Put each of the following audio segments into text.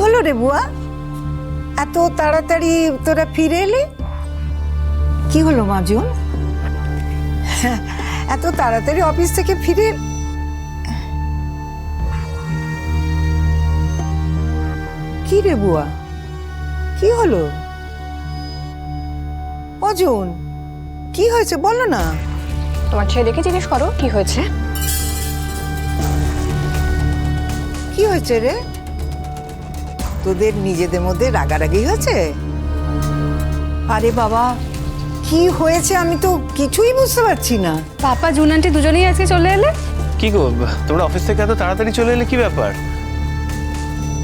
হলো রে বুয়া? এত তাড়াতাড়ি তোরা ফিরে এলি? কি হলো মাজুন এত তাড়াতাড়ি অফিস থেকে ফিরে কি রে বুয়া? কি হলো? অজন কি হয়েছে বলো না? তোমার ছেলেকে জিজ্ঞেস করো কি হয়েছে? কি হয়েছে রে? তোদের নিজেদের মধ্যে রাগারাগি হয়েছে? আরে বাবা। কি হয়েছে আমি তো কিছুই বুঝতে পারছি না। পাপা জুন আন্টি দুজনেই আজকে চলে এলে? কি গো তোমরা অফিস থেকে এত তাড়াতাড়ি চলে এলে কি ব্যাপার?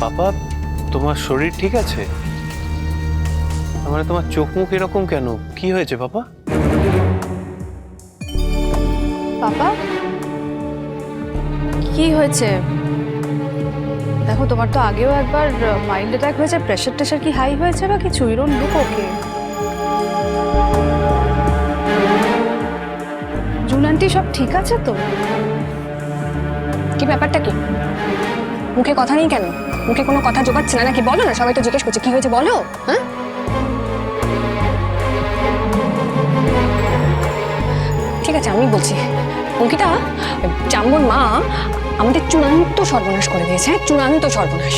পাপা তোমার শরীর ঠিক আছে? মানে তোমার চোখ মুখ এরকম কেন? কি হয়েছে পাপা? পাপা? কি হয়েছে? দেখো, তোমার তো আগেও একবার মাইল্ড অ্যাটাক হয়েছে প্রেশার টেশার কি হাই হয়েছে বা কিছু ইরন লুক ওকে। জুন আন্টি সব ঠিক আছে তো? কি ব্যাপারটা কি? মুখে কথা নেই কেন? মুখে কোনো কথা জোগাচ্ছে না নাকি? বলো না, সবাই তো জিজ্ঞেস করছে, কি হয়েছে বলো? হ্যাঁ? ঠিক আছে, আমি বলছি। অঙ্কিতা, জাম্বুর মা আমাদের চূড়ান্ত সর্বনাশ করে দিয়েছে হ্যাঁ? চূড়ান্ত সর্বনাশ।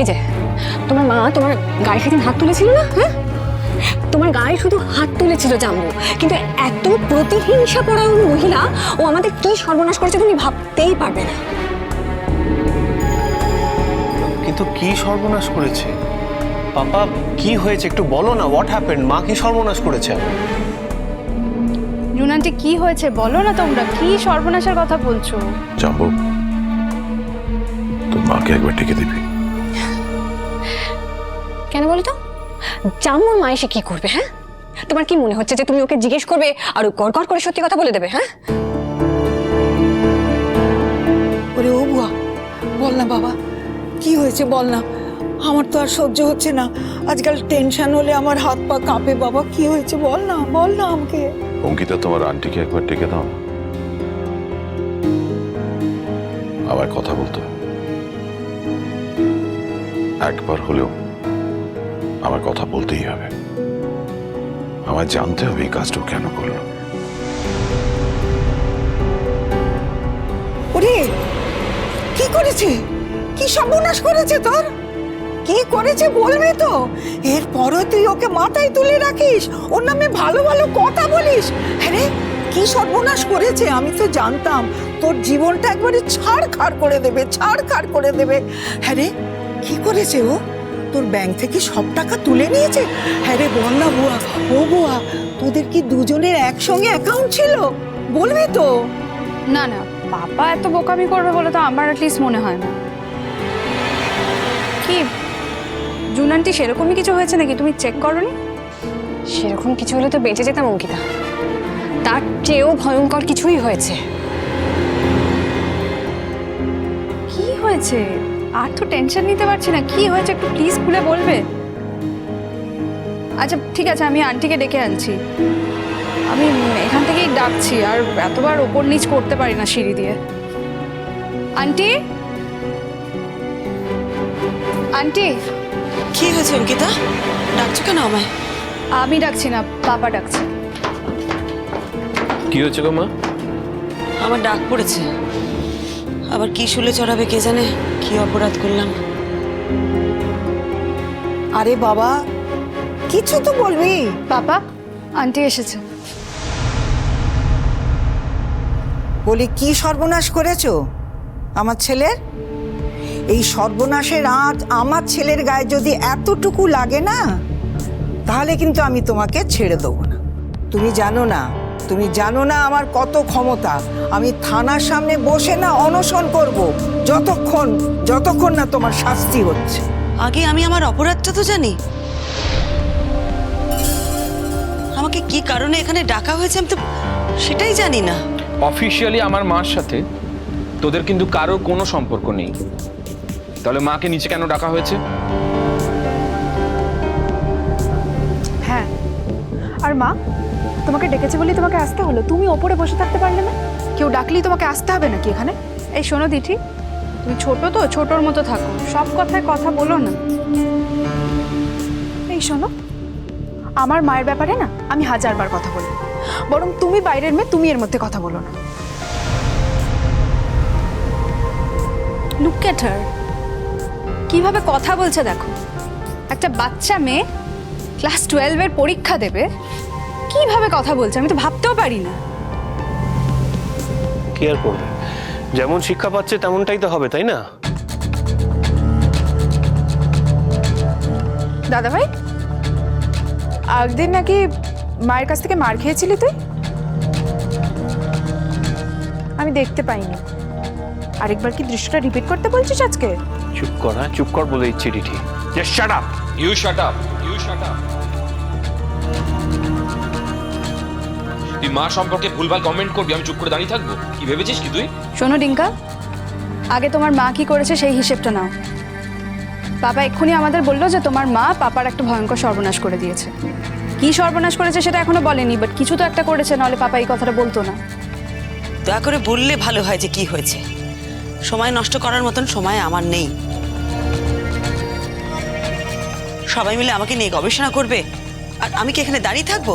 এই যে, তোমার মা তোমার গায়ে সেদিন হাত তুলেছিল না? হ্যাঁ? তোমার গায়ে শুধু হাত তুলেছিল জাম্বু, কিন্তু এত প্রতিহিংসা পরায়ণ মহিলা, ও আমাদের কি সর্বনাশ করেছে তুমি ভাবতেই পারবে না। কিন্তু কি সর্বনাশ করেছে? পাপা, কি হয়েছে একটু বলো না হোয়াট হ্যাপেন্ড মা কি সর্বনাশ করেছে? জুন আন্টি কি হয়েছে? বলো না তোমরা। কি সর্বনাশের কথা বলছো? জাম্বু তোর মাকে একবার ডেকে দিবি। কেন বলো তো? জাম্বুর মা এসে কি করবে হ্যাঁ? তোমার কি মনে হচ্ছে যে তুমি ওকে জিজ্ঞেস করবে আর ও গড় গড় করে সত্যি কথা বলে দেবে হ্যাঁ? ওরে ও বুয়া বল না বাবা কি হয়েছে বল না। আমার তো আর সহ্য হচ্ছে না। আজকাল টেনশন হলে আমার হাত পা কাঁপে। বাবা কি হয়েছে? বল না বল না আমাকে। অঙ্কিতা, তোমার আন্টিকে একবার ডেকে দাও। না। আমার কথা বলতে একবার হলেও আমার কথা বলতেই হবে। আমার জানতে হবে এই কাজটা কেন করল। কি করেছে? কি সর্বনাশ করেছে তোর? কি করেছে বলবি তো? এরপরও তুই ওকে মাথায় তুলে রাখিস, ওর নামে ভালো ভালো কথা বলিস। হ্যাঁ কি সর্বনাশ করেছে আমি তো জানতাম। তোর জীবনটা একবারে ছাড় খাড় করে দেবে, ছাড় খাড় করে দেবে। হ্যাঁ রে কি করেছে ও? তোর ব্যাংক থেকে সব টাকা তুলে নিয়েছে? হ্যাঁ রে না বুয়া, ও বুয়া, তোদের কি দুজনের একসঙ্গে অ্যাকাউন্ট ছিল? বলবি তো? না না পাপা এত বোকামি করবে বলে তো আমার অ্যাটলিস্ট মনে হয় না। জুন আন্টি সেরকমই কিছু হয়েছে নাকি? তুমি চেক করনি? সেরকম কিছু হলে তো বেঁচে যেতাম অঙ্কিতা। তার চেয়েও ভয়ঙ্কর কিছুই হয়েছে। কি হয়েছে? আর তো টেনশন নিতে পারছি না। কি হয়েছে একটু প্লিজ খুলে বলবে। আচ্ছা ঠিক আছে আমি আন্টিকে ডেকে আনছি। আমি এখান থেকেই ডাকছি আর এতবার ওপর নিচ করতে পারি না সিঁড়ি দিয়ে। আন্টি আন্টি কি হয়েছে অঙ্কিতা? ডাকছো কেন আমায়? আমি ডাকছি না পাপা ডাকছে। কি হয়েছে গো মা? আমার ডাক পড়েছে। আবার কি শুলে চড়াবে কে জানে? কি অপরাধ করলাম। আরে বাবা কিছু তো বলবি। পাপা আন্টি এসেছে। বলি কি সর্বনাশ করেছ? আমার ছেলের? এই সর্বনাশের আজ আমার ছেলের গায়ে যদি এতটুকু লাগে না তাহলে কিন্তু আমি তোমাকে ছেড়ে দেবো না। তুমি জানো না তুমি জানো না আমার কত ক্ষমতা। আমি থানার সামনে বসে না অনশন করব যতক্ষণ যতক্ষণ না তোমার শাস্তি হচ্ছে। আগে আমি আমার অপরাধটা তো জানি। আমাকে কি কারণে এখানে ডাকা হয়েছে আমি তো সেটাই জানি না। অফিসিয়ালি আমার মার সাথে তোদের কিন্তু কারোর কোনো সম্পর্ক নেই। তাহলে মাকে নিচে কেন ডাকা হয়েছে? হ্যাঁ। আর মা তোমাকে ডেকেছে বলে তোমাকে আসতে হলো। তুমি ওপরে বসে থাকতে পারলে না। কেউ ডাকলেই তোমাকে আসতে হবে নাকি এখানে? এই শোনো দিঠি তুমি ছোট তো ছোটর মতো থাকো। সব কথায় কথা বলো না। এই শোনো আমার মায়ের ব্যাপারে না আমি হাজারবার কথা বলি। বরং তুমি বাইরের মেয়ে তুমি এর মধ্যে কথা বলো না। লুক হার কীভাবে কথা বলছে দেখো। একটা বাচ্চা মেয়ে ক্লাস টুয়েলভের পরীক্ষা দেবে কীভাবে কথা বলছে আমি তো ভাবতেও পারি না। কি আর করবে? যেমন শিক্ষা পাচ্ছে তেমনটাই তো হবে তাই না? দাদা ভাই আগদিন নাকি মায়ের কাছ থেকে মার খেয়েছিলি তুই? আমি দেখতে পাইনি। আরেকবার কি দৃশ্যটা রিপিট করতে বলছিস আজকে? চুপ কর হ্যাঁ? চুপ কর বলে দিচ্ছি ডিঠি just shut up you shut up you shut up তুই মা সম্পর্কে ভুলভাল কমেন্ট করবি আমি চুপ করে দাঁড়িয়ে থাকব? কি ভেবেছিস কি তুই? শোনো ডিঙ্কা আগে তোমার মা কি করেছে সেই হিসেবটা নাও। বাবা এক্ষুনি আমাদের বলল যে তোমার মা পাপার একটা ভয়ঙ্কর সর্বনাশ করে দিয়েছে। কি সর্বনাশ করেছে সেটা এখনও বলেনি বাট কিছু তো একটা করেছে নাহলে পাপা এই কথাটা বলতো না। দয়া করে বললে ভালো হয় যে কি হয়েছে। সময় নষ্ট করার মতন সময় আমার নেই। সবাই মিলে আমাকে নিয়ে গবেষণা করবে। আর আমি কি এখানে দাঁড়িয়ে থাকব?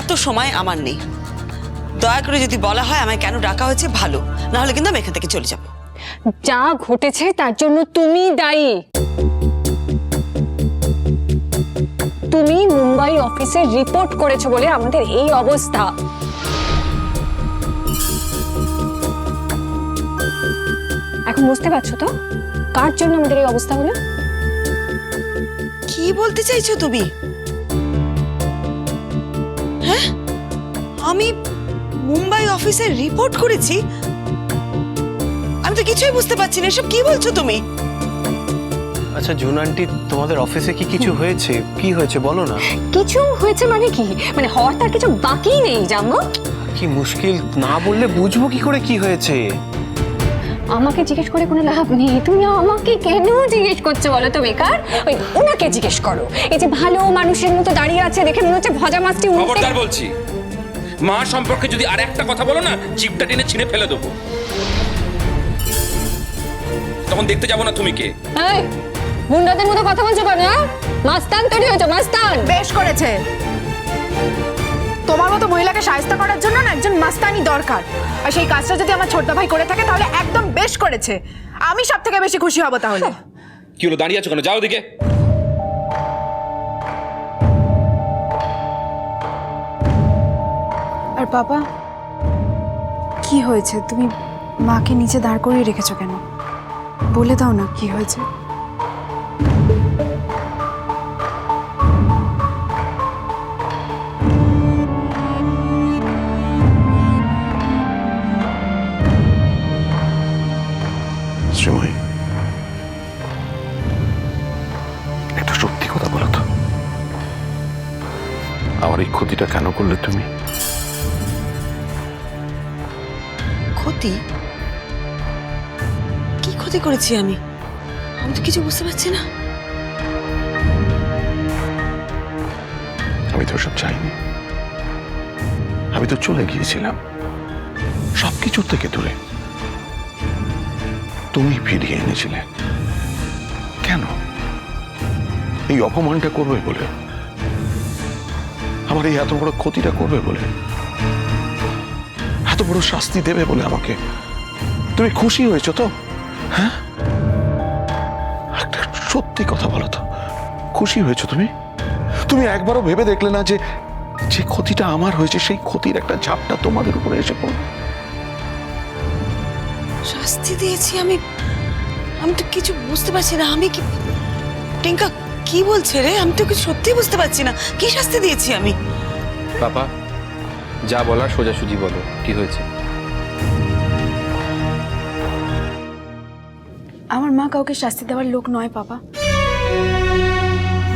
এত সময় আমার নেই। দয়া করে যদি বলা হয় আমায় কেন ডাকা হয়েছে, ভালো। না হলে কিন্তু আমি এখান থেকে চলে যাব। যা ঘটেছে, তার জন্য তুমি দায়ী। তুমি মুম্বাই অফিসে রিপোর্ট করেছ বলে আমাদের এই অবস্থা। এখন বুঝতে পারছ তো? কার জন্য আমাদের এই অবস্থা হলো? কি বলতে চাইছো তুমি? হ্যাঁ? আমি মুম্বাই অফিসে রিপোর্ট করেছি। আমি তো কিছুই বুঝতে পারছি না এসব কি বলছো তুমি? আচ্ছা জুন আন্টি তোমাদের অফিসে কি কিছু হয়েছে? কি হয়েছে বলো না। কিছু হয়েছে মানে কি? মানে হওয়ার তার কিছু বাকি নেই জানো? কি মুশকিল না বললে বুঝব কি করে কি হয়েছে? আমাকে জিজ্ঞেস করে কোনো লাভ নেই। তুমি আমাকে কেন জিজ্ঞেস করছ বলো তো বেকার? ওই ওনাকে জিজ্ঞেস করো। এই যে ভালো মানুষের মতো দাঁড়িয়ে আছে দেখে মনে হচ্ছে ভজা মাছটি উল্টে খবরদার বলছি মা সম্পর্কে যদি আর একটা কথা বলো না জিপটা টেনে ছিঁড়ে ফেলে দেবো। তখন দেখতে যাব না তুমি কে। এই, গুন্ডাদের মতো কথা বলছো কেন হ্যাঁ? মাস্তান তৈরি হয়েছে মাস্তান! বেশ করেছে। তোমার মতো মহিলাকে সাহায্য করার জন্য না একজন মাস্তানি দরকার। আর সেই কাজটা যদি আমার ছোট্ট ভাই করে থাকে তাহলে একদম বেশ করেছে। আমি সব থেকে বেশি খুশি হব তাহলে। কি হলো দাঁড়িয়ে আছো কেন? যাও দিকে আর বাবা কি হয়েছে? তুমি মাকে নিচে দাঁড় করিয়ে রেখেছো কেন? বলে দাও না কি হয়েছে? ক্ষতিটা কেন করলে তুমি? ক্ষতি? কি ক্ষতি করেছি আমি? আমি তো কিছু বুঝতে পারছি না। আমি তো সব চাইনি। আমি তো চলে গিয়েছিলাম। সবকিছুর থেকে দূরে। তুমি ফিরিয়ে এনেছিলে। কেন? এই অপমানটা করবে বলে। আমার এই এত বড় ক্ষতিটা করবে বলে, এত বড় শাস্তি দেবে বলে আমাকে। তুমি খুশি হয়েছো তো? হ্যাঁ? একটা সত্যি কথা বলো তো। খুশি হয়েছো তুমি? তুমি একবারও ভেবে দেখলে না যে যে ক্ষতিটা আমার হয়েছে, সেই ক্ষতির একটা ঝাপটা তোমাদের উপরে এসে পড়বে। শাস্তি দিয়েছি আমি। আমি তো কিছু বুঝতে পারছি না। আমি কি টিঙ্কা কি বলছে রে? আমি তো কিছু সত্যি বুঝতে পারছি না। কি শাস্তি দিয়েছি আমি? পাপা যা বলার সোজাসুজি বলো। কি হয়েছে? আমার মা কাউকে শাস্তি দেওয়ার লোক নয় বাবা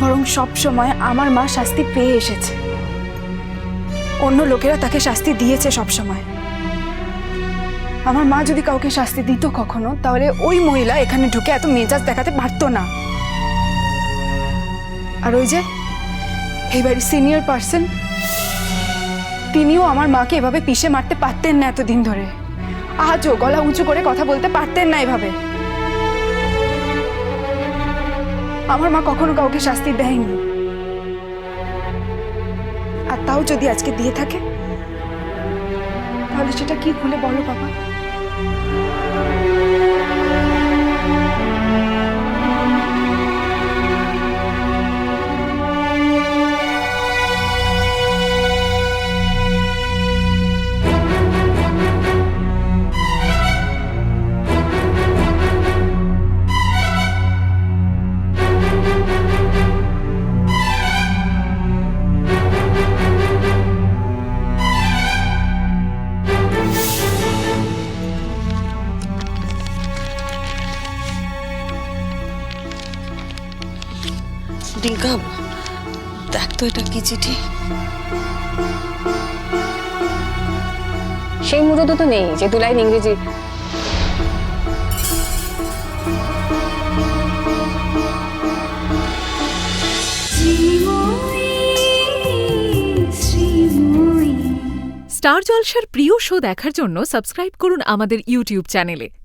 বরং সব সময় আমার মা শাস্তি পেয়ে এসেছে। অন্য লোকেরা তাকে শাস্তি দিয়েছে সব সময়। আমার মা যদি কাউকে শাস্তি দিত কখনো তাহলে ওই মহিলা এখানে ঢুকে এত মেজাজ দেখাতে পারতো না। আর ওই যে, এই বাড়ির সিনিয়র পার্সন তিনিও আমার মাকে এভাবে পিষে মারতে পারতেন না এতদিন ধরে। আজও গলা উঁচু করে কথা বলতে পারতেন না এভাবে। আমার মা কখনো কাউকে শাস্তি দেয়নি। আর তাও যদি আজকে দিয়ে থাকে, তাহলে সেটা কি খুলে বলো বাবা? ডিঙ্কা দেখ তো এটা কি চিঠি। সেই মুহূর্ত তো নেই যে দু লাইন ইংরেজি। স্টার জলসার প্রিয় শো দেখার জন্য সাবস্ক্রাইব করুন আমাদের ইউটিউব চ্যানেলে।